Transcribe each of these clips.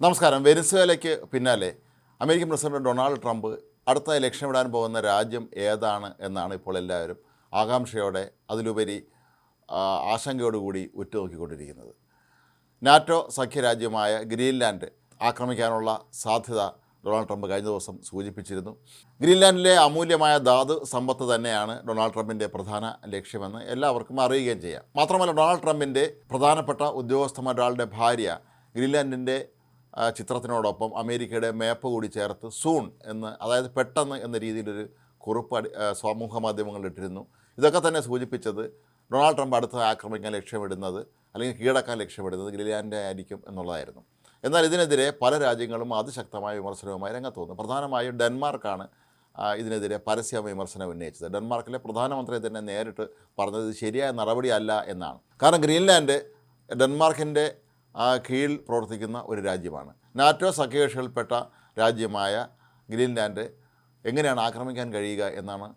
നമസ്കാരം. വെനിസ്വേലയ്ക്ക് പിന്നാലെ അമേരിക്കൻ പ്രസിഡന്റ് ഡൊണാൾഡ് ട്രംപ് അടുത്ത ഇലക്ഷൻ വിടാൻ പോകുന്ന രാജ്യം ഏതാണ് എന്നാണ് ഇപ്പോൾ എല്ലാവരും ആകാംക്ഷയോടെ അതിലുപരി ആശങ്കയോടുകൂടി ഉറ്റുനോക്കിക്കൊണ്ടിരിക്കുന്നത്. നാറ്റോ സഖ്യരാജ്യമായ ഗ്രീൻലാൻഡ് ആക്രമിക്കാനുള്ള സാധ്യത ഡൊണാൾഡ് ട്രംപ് കഴിഞ്ഞ ദിവസം സൂചിപ്പിച്ചിരുന്നു. ഗ്രീൻലാൻഡിലെ അമൂല്യമായ ധാതു സമ്പത്ത് തന്നെയാണ് ഡൊണാൾഡ് ട്രംപിന്റെ പ്രധാന ലക്ഷ്യമെന്ന് എല്ലാവർക്കും അറിയുകയും ചെയ്യാം. മാത്രമല്ല ഡൊണാൾഡ് ട്രംപിന്റെ പ്രധാനപ്പെട്ട ഉദ്യോഗസ്ഥന്മാരൊരാളുടെ ഭാര്യ ഗ്രീൻലാൻഡിന്റെ ചിത്രത്തിനോടൊപ്പം അമേരിക്കയുടെ മേപ്പ് കൂടി ചേർത്ത് സൂൺ എന്ന് അതായത് പെട്ടെന്ന് എന്ന രീതിയിലൊരു കുറിപ്പ് സമൂഹ മാധ്യമങ്ങളിൽ ഇട്ടിരുന്നു. ഇതൊക്കെ തന്നെ സൂചിപ്പിച്ചത് ഡൊണാൾഡ് ട്രംപ് അടുത്ത് ആക്രമിക്കാൻ ലക്ഷ്യമിടുന്നത് അല്ലെങ്കിൽ കീഴടക്കാൻ ലക്ഷ്യമിടുന്നത് ഗിലിയാന്റെ ആയിരിക്കും എന്നുള്ളതായിരുന്നു. എന്നാൽ ഇതിനെതിരെ പല രാജ്യങ്ങളും അതിശക്തമായ വിമർശനവുമായി രംഗത്ത് വന്നു പ്രധാനമായും ഡെൻമാർക്കാണ് ഇതിനെതിരെ പരസ്യ വിമർശനം ഉന്നയിച്ചത്. ഡെൻമാർക്കിലെ പ്രധാനമന്ത്രി തന്നെ നേരിട്ട് പറഞ്ഞത് ശരിയായ നടപടിയല്ല എന്നാണ്. കാരണം ഗ്രീൻലാൻഡ് ഡെൻമാർക്കിന്റെ കീഴിൽ പ്രവർത്തിക്കുന്ന ഒരു രാജ്യമാണ്. നാറ്റോ സഖ്യകക്ഷികളിൽപ്പെട്ട രാജ്യമായ ഗ്രീൻലാൻഡ് എങ്ങനെയാണ് ആക്രമിക്കാൻ കഴിയുക എന്നാണ്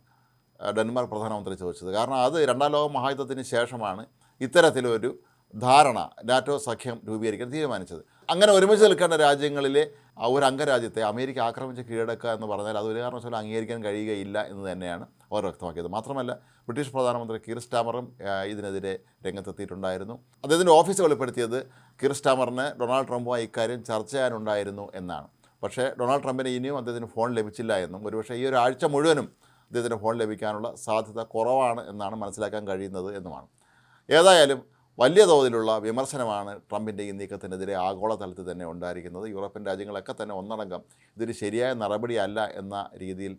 ഡെൻമാർക്ക് പ്രധാനമന്ത്രി ചോദിച്ചത്. കാരണം അത് രണ്ടാം ലോക മഹായുദ്ധത്തിന് ശേഷമാണ് ഇത്തരത്തിലൊരു ധാരണ നാറ്റോ സഖ്യം രൂപീകരിക്കാൻ തീരുമാനിച്ചത്. അങ്ങനെ ഒരുമിച്ച് നിൽക്കേണ്ട രാജ്യങ്ങളിലെ ഒരു അംഗരാജ്യത്തെ അമേരിക്ക ആക്രമിച്ച് കീഴടക്കുക എന്ന് പറഞ്ഞാൽ അത് ഒരു കാരണവശാലും അംഗീകരിക്കാൻ കഴിയുകയില്ല എന്ന് തന്നെയാണ് അവർ വ്യക്തമാക്കിയത്. മാത്രമല്ല ബ്രിട്ടീഷ് പ്രധാനമന്ത്രി കിർ സ്റ്റാമറും ഇതിനെതിരെ രംഗത്തെത്തിയിട്ടുണ്ടായിരുന്നു. അദ്ദേഹത്തിന്റെ ഓഫീസ് വെളിപ്പെടുത്തിയത് കിർ സ്റ്റാമറിന് ഡൊണാൾഡ് ട്രംപുമായി ഇക്കാര്യം ചർച്ച ചെയ്യാനുണ്ടായിരുന്നു എന്നാണ്. പക്ഷേ ഡൊണാൾഡ് ട്രംപിന് ഇനിയും അദ്ദേഹത്തിന് ഫോൺ ലഭിച്ചില്ല എന്നും ഒരുപക്ഷെ ഈ ഒരാഴ്ച മുഴുവനും അദ്ദേഹത്തിന് ഫോൺ ലഭിക്കാനുള്ള സാധ്യത കുറവാണ് എന്നാണ് മനസ്സിലാക്കാൻ കഴിയുന്നത് എന്നുമാണ്. ഏതായാലും വലിയ തോതിലുള്ള വിമർശനമാണ് ട്രംപിന്റെ ഈ നീക്കത്തിനെതിരെ ആഗോളതലത്തിൽ തന്നെ ഉണ്ടായിരിക്കുന്നത്. യൂറോപ്യൻ രാജ്യങ്ങളൊക്കെ തന്നെ ഒന്നടങ്കം ഇതൊരു ശരിയായ നടപടിയല്ല എന്ന രീതിയിൽ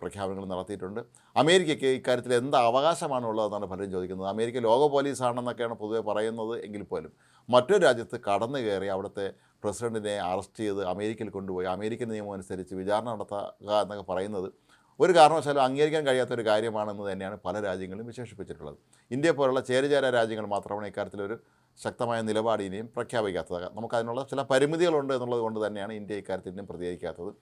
പ്രഖ്യാപനങ്ങൾ നടത്തിയിട്ടുണ്ട്. അമേരിക്കയ്ക്ക് ഇക്കാര്യത്തിൽ എന്ത് അവകാശമാണ് ഉള്ളതെന്നാണ് പലരും ചോദിക്കുന്നത്. അമേരിക്ക ലോക പോലീസാണെന്നൊക്കെയാണ് പൊതുവെ പറയുന്നത് എങ്കിൽ പോലും മറ്റൊരു രാജ്യത്ത് കടന്നു കയറി അവിടുത്തെ പ്രസിഡന്റിനെ അറസ്റ്റ് ചെയ്ത് അമേരിക്കയിൽ കൊണ്ടുപോയി. അമേരിക്കൻ നിയമം അനുസരിച്ച് വിചാരണ നടത്തുക എന്നൊക്കെ പറയുന്നത് ഒരു കാരണവശാലും അംഗീകരിക്കാൻ കഴിയാത്ത ഒരു കാര്യമാണെന്ന് തന്നെയാണ് പല രാജ്യങ്ങളും വിശേഷിപ്പിച്ചിട്ടുള്ളത്. ഇന്ത്യ പോലുള്ള ചേരിചേര രാജ്യങ്ങൾ മാത്രമാണ് ഇക്കാര്യത്തിലൊരു ശക്തമായ നിലപാട് ഇനിയും പ്രഖ്യാപിക്കാത്തത്. നമുക്കതിനുള്ള ചില പരിമിതികളുണ്ട് എന്നുള്ളത് കൊണ്ട് തന്നെയാണ് ഇന്ത്യ ഇക്കാര്യത്തിൽ പ്രതികരിക്കാത്തത്.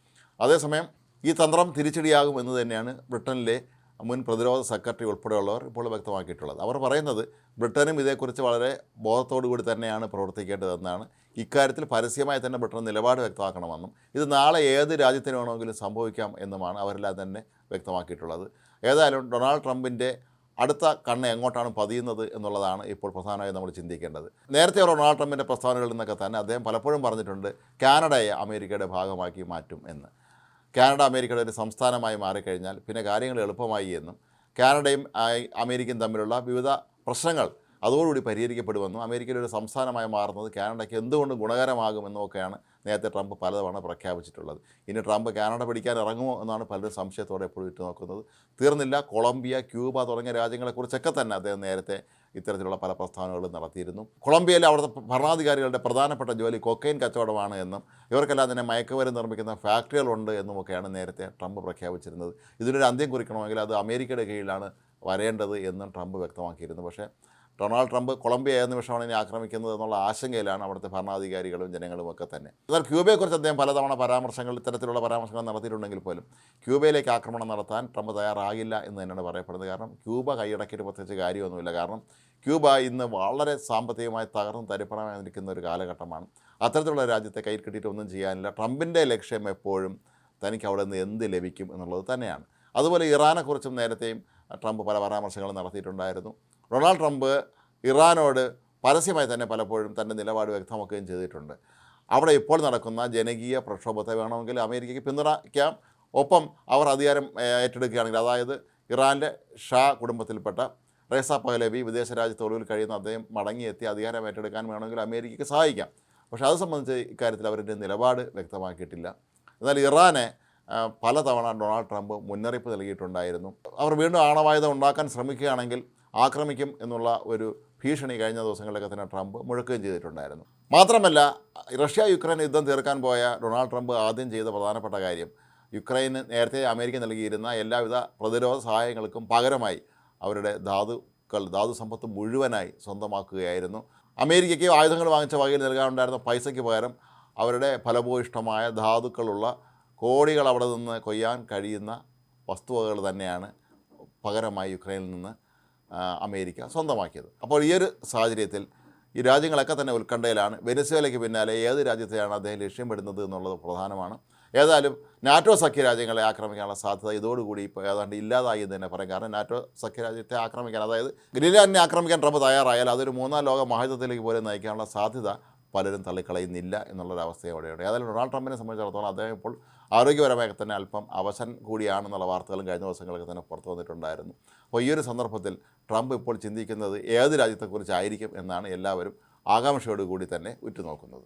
അതേസമയം ഈ തന്ത്രം തിരിച്ചടിയാകും എന്ന് തന്നെയാണ് ബ്രിട്ടനിലെ മുൻ പ്രതിരോധ സെക്രട്ടറി ഉൾപ്പെടെയുള്ളവർ ഇപ്പോൾ വ്യക്തമാക്കിയിട്ടുള്ളത്. അവർ പറയുന്നത് ബ്രിട്ടനും ഇതേക്കുറിച്ച് വളരെ ബോധത്തോടു കൂടി തന്നെയാണ് പ്രവർത്തിക്കേണ്ടതെന്നാണ്. ഇക്കാര്യത്തിൽ പരസ്യമായി തന്നെ ബ്രിട്ടൻ നിലപാട് വ്യക്തമാക്കണമെന്നും ഇത് നാളെ ഏത് രാജ്യത്തിന് വേണമെങ്കിലും സംഭവിക്കാം എന്നുമാണ് അവരെല്ലാം തന്നെ വ്യക്തമാക്കിയിട്ടുള്ളത്. ഏതായാലും ഡൊണാൾഡ് ട്രംപിന്റെ അടുത്ത കണ്ണ് എങ്ങോട്ടാണ് പതിയുന്നത് എന്നുള്ളതാണ് ഇപ്പോൾ പ്രധാനമായും നമ്മൾ ചിന്തിക്കേണ്ടത്. നേരത്തെ ഡൊണാൾഡ് ട്രംപിന്റെ പ്രസ്താവനകളിൽ നിന്നൊക്കെ തന്നെ അദ്ദേഹം പലപ്പോഴും പറഞ്ഞിട്ടുണ്ട് കാനഡയെ അമേരിക്കയുടെ ഭാഗമാക്കി മാറ്റും എന്ന്. കാനഡ അമേരിക്കയുടെ ഒരു സംസ്ഥാനമായി മാറിക്കഴിഞ്ഞാൽ പിന്നെ കാര്യങ്ങൾ എളുപ്പമായി എന്നും കാനഡയും അമേരിക്കയും തമ്മിലുള്ള വിവിധ പ്രശ്നങ്ങൾ അതോടുകൂടി പരിഹരിക്കപ്പെടുമെന്നും അമേരിക്കയിലെ ഒരു സംസ്ഥാനമായി മാറുന്നത് കാനഡയ്ക്ക് എന്തുകൊണ്ട് ഗുണകരമാകുമെന്നും ഒക്കെയാണ് നേരത്തെ ട്രംപ് പലതവണ പ്രഖ്യാപിച്ചിട്ടുള്ളത്. ഇനി ട്രംപ് കാനഡ പിടിക്കാൻ ഇറങ്ങുമോ എന്നാണ് പലരും സംശയത്തോടെ എപ്പോഴും ഇട്ട് നോക്കുന്നത് തീർന്നില്ല കൊളംബിയ ക്യൂബ തുടങ്ങിയ രാജ്യങ്ങളെക്കുറിച്ചൊക്കെ തന്നെ അദ്ദേഹം നേരത്തെ ഇത്തരത്തിലുള്ള പല പ്രസ്ഥാനങ്ങളും നടത്തിയിരുന്നു. കൊളംബിയയിലെ അവിടുത്തെ ഭരണാധികാരികളുടെ പ്രധാനപ്പെട്ട ജോലി കൊക്കൈൻ കച്ചവടമാണ് എന്നും ഇവർക്കെല്ലാം തന്നെ മയക്കുമരുന്ന് നിർമ്മിക്കുന്ന ഫാക്ടറികളുണ്ട് എന്നുമൊക്കെയാണ് നേരത്തെ ട്രംപ് പ്രഖ്യാപിച്ചിരുന്നത്. ഇതിനൊരു അന്ത്യം കുറിക്കണമെങ്കിൽ അത് അമേരിക്കയുടെ കീഴിലാണ് വരേണ്ടത് എന്നും ട്രംപ് വ്യക്തമാക്കിയിരുന്നു. പക്ഷേ ഡൊണാൾഡ് ട്രംപ് കൊളംബിയ ഏത് നിമിഷമാണ് ഇനി ആക്രമിക്കുന്നത് എന്നുള്ള ആശങ്കയിലാണ് അവിടുത്തെ ഭരണാധികാരികളും ജനങ്ങളും ഒക്കെ തന്നെ. എന്നാൽ ക്യൂബയെക്കുറിച്ച് അദ്ദേഹം പലതവണ പരാമർശങ്ങൾ ഇത്തരത്തിലുള്ള പരാമർശങ്ങൾ നടത്തിയിട്ടുണ്ടെങ്കിൽ പോലും ക്യൂബയിലേക്ക് ആക്രമണം നടത്താൻ ട്രംപ് തയ്യാറാകില്ല എന്ന് തന്നെയാണ് പറയപ്പെടുന്നത്. കാരണം ക്യൂബ കൈയടക്കിയിട്ട് പ്രത്യേകിച്ച് കാര്യമൊന്നുമില്ല. കാരണം ക്യൂബ ഇന്ന് വളരെ സാമ്പത്തികമായി തകർന്ന് തരിപ്പണമായി നിൽക്കുന്ന ഒരു കാലഘട്ടമാണ്. അത്തരത്തിലുള്ള രാജ്യത്തെ കയ്യിൽ കിട്ടിയിട്ട് ഒന്നും ചെയ്യാനില്ല. ട്രംപിന്റെ ലക്ഷ്യം എപ്പോഴും തനിക്ക് അവിടെ നിന്ന് എന്ത് ലഭിക്കും എന്നുള്ളത് തന്നെയാണ്. അതുപോലെ ഇറാനെക്കുറിച്ചും നേരത്തെയും ട്രംപ് പല പരാമർശങ്ങളും നടത്തിയിട്ടുണ്ടായിരുന്നു. ഡൊണാൾഡ് ട്രംപ് ഇറാനോട് പരസ്യമായി തന്നെ പലപ്പോഴും തന്റെ നിലപാട് വ്യക്തമാക്കുകയും ചെയ്തിട്ടുണ്ട്. അവിടെ ഇപ്പോൾ നടക്കുന്ന ജനകീയ പ്രക്ഷോഭത്തെ വേണമെങ്കിൽ അമേരിക്കയ്ക്ക് പിന്തുണയ്ക്കാം. ഒപ്പം അവർ അധികാരം ഏറ്റെടുക്കുകയാണെങ്കിൽ അതായത് ഇറാന്റെ ഷാ കുടുംബത്തിൽപ്പെട്ട റേസ പഹലവി വിദേശ രാജ്യത്തൊളിവിൽ കഴിയുന്ന അദ്ദേഹം മടങ്ങിയെത്തി അധികാരം ഏറ്റെടുക്കാൻ വേണമെങ്കിൽ അമേരിക്കയ്ക്ക് സഹായിക്കാം. പക്ഷേ അത് സംബന്ധിച്ച് ഇക്കാര്യത്തിൽ അവരുടെ നിലപാട് വ്യക്തമാക്കിയിട്ടില്ല. എന്നാൽ ഇറാനെ പലതവണ ഡൊണാൾഡ് ട്രംപ് മുന്നറിയിപ്പ് നൽകിയിട്ടുണ്ടായിരുന്നു. അവർ വീണ്ടും ആണവായുധം ഉണ്ടാക്കാൻ ശ്രമിക്കുകയാണെങ്കിൽ ആക്രമിക്കും എന്നുള്ള ഒരു ഭീഷണി കഴിഞ്ഞ ദിവസങ്ങളിലൊക്കെ തന്നെ ട്രംപ് മുഴക്കുകയും ചെയ്തിട്ടുണ്ടായിരുന്നു. മാത്രമല്ല റഷ്യ യുക്രൈൻ യുദ്ധം തീർക്കാൻ പോയ ഡൊണാൾഡ് ട്രംപ് ആദ്യം ചെയ്ത പ്രധാനപ്പെട്ട കാര്യം യുക്രൈന് നേരത്തെ അമേരിക്ക നൽകിയിരുന്ന എല്ലാവിധ പ്രതിരോധ സഹായങ്ങൾക്കും പകരമായി അവരുടെ ധാതുക്കൾ ധാതു സമ്പത്ത് മുഴുവനായി സ്വന്തമാക്കുകയായിരുന്നു. അമേരിക്കയ്ക്ക് ആയുധങ്ങൾ വാങ്ങിച്ച വകയിൽ നൽകാനുണ്ടായിരുന്ന പൈസയ്ക്ക് പകരം അവരുടെ ഫലഭൂയിഷ്ടമായ ധാതുക്കളുള്ള കോടികൾ അവിടെ നിന്ന് കൊയ്യാൻ കഴിയുന്ന വസ്തുവകകൾ തന്നെയാണ് പകരമായി യുക്രൈനിൽ നിന്ന് അമേരിക്ക സ്വന്തമാക്കിയത്. അപ്പോൾ ഈ ഒരു സാഹചര്യത്തിൽ ഈ രാജ്യങ്ങളൊക്കെ തന്നെ ഉത്കണ്ഠയിലാണ്. വെനസ്വേലയ്ക്ക് പിന്നാലെ ഏത് രാജ്യത്തെയാണ് അദ്ദേഹം ലക്ഷ്യമിടുന്നത് എന്നുള്ളത് പ്രധാനമാണ്. ഏതായാലും നാറ്റോ സഖ്യ രാജ്യങ്ങളെ ആക്രമിക്കാനുള്ള സാധ്യത ഇതോടുകൂടി ഇപ്പോൾ ഏതാണ്ട് ഇല്ലാതായി എന്ന് തന്നെ പറയാം. കാരണം നാറ്റോ സഖ്യ രാജ്യത്തെ ആക്രമിക്കാൻ അതായത് ഗ്രീൻലാൻഡിനെ ആക്രമിക്കാൻ ട്രംപ് തയ്യാറായാൽ അതൊരു മൂന്നാം ലോക മഹായുദ്ധത്തിലേക്ക് പോലും നയിക്കാനുള്ള സാധ്യത പലരും തള്ളിക്കളയുന്നില്ല എന്നുള്ളൊരവസ്ഥ അവിടെയുണ്ട്. ഏതായാലും ഡൊണാൾഡ് ട്രംപിനെ സംബന്ധിച്ചിടത്തോളം അദ്ദേഹം ഇപ്പോൾ ആരോഗ്യപരമായി തന്നെ അല്പം അവശൻ കൂടിയാണെന്നുള്ള വാർത്തകളും കഴിഞ്ഞ ദിവസങ്ങളൊക്കെ തന്നെ പുറത്തു വന്നിട്ടുണ്ടായിരുന്നു. അപ്പോൾ ഈ ഒരു സന്ദർഭത്തിൽ ട്രംപ് ഇപ്പോൾ ചിന്തിക്കുന്നത് ഏത് രാജ്യത്തെക്കുറിച്ചായിരിക്കും എന്നാണ് എല്ലാവരും ആകാംക്ഷയോടുകൂടി തന്നെ ഉറ്റുനോക്കുന്നത്.